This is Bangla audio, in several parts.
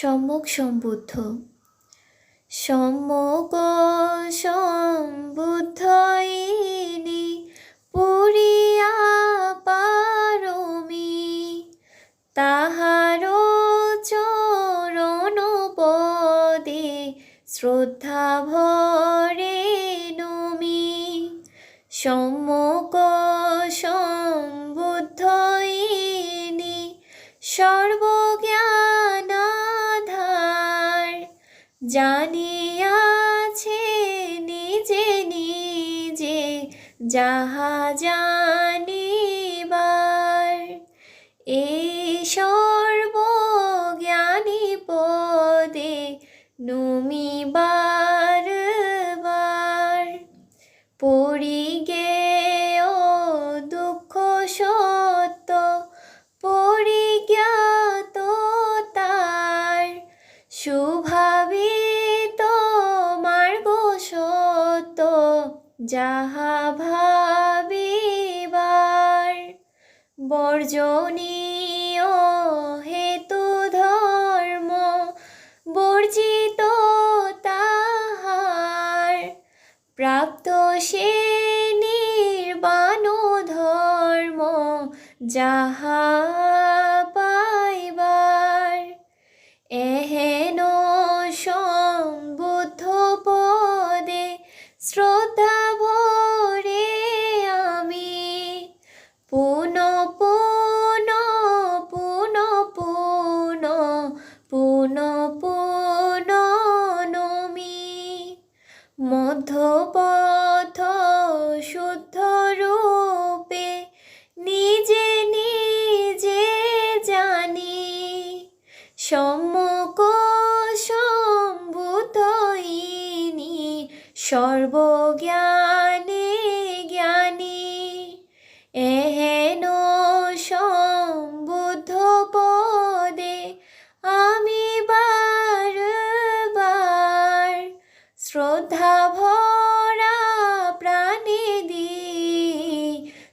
সম্মুখ সম্বুদ্ধ। সম্মুখ সম্বুদ্ধ ইনি পুরিয়া পারমি। তাহার চরণ পদে শ্রদ্ধা ভরে নমি। সম্মুখ জানিয়াছে নিজে নিজে যাহা জানিবার যাহা ভাবিবার বর্জনীয় হেতু ধর্ম বর্জিত তাহার। প্রাপ্ত সে নির্বাণ ধর্ম যাহা মধ্যপথ শুদ্ধ রূপে নিজে নিজে জানি। সম্মুখ সম্ভূত ইনি সর্বজ্ঞানে শ্রদ্ধা ভরা প্রাণে দি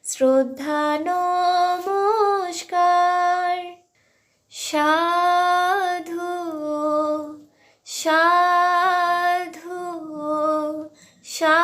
শ্রদ্ধা নমস্কার। সাধু সাধু সা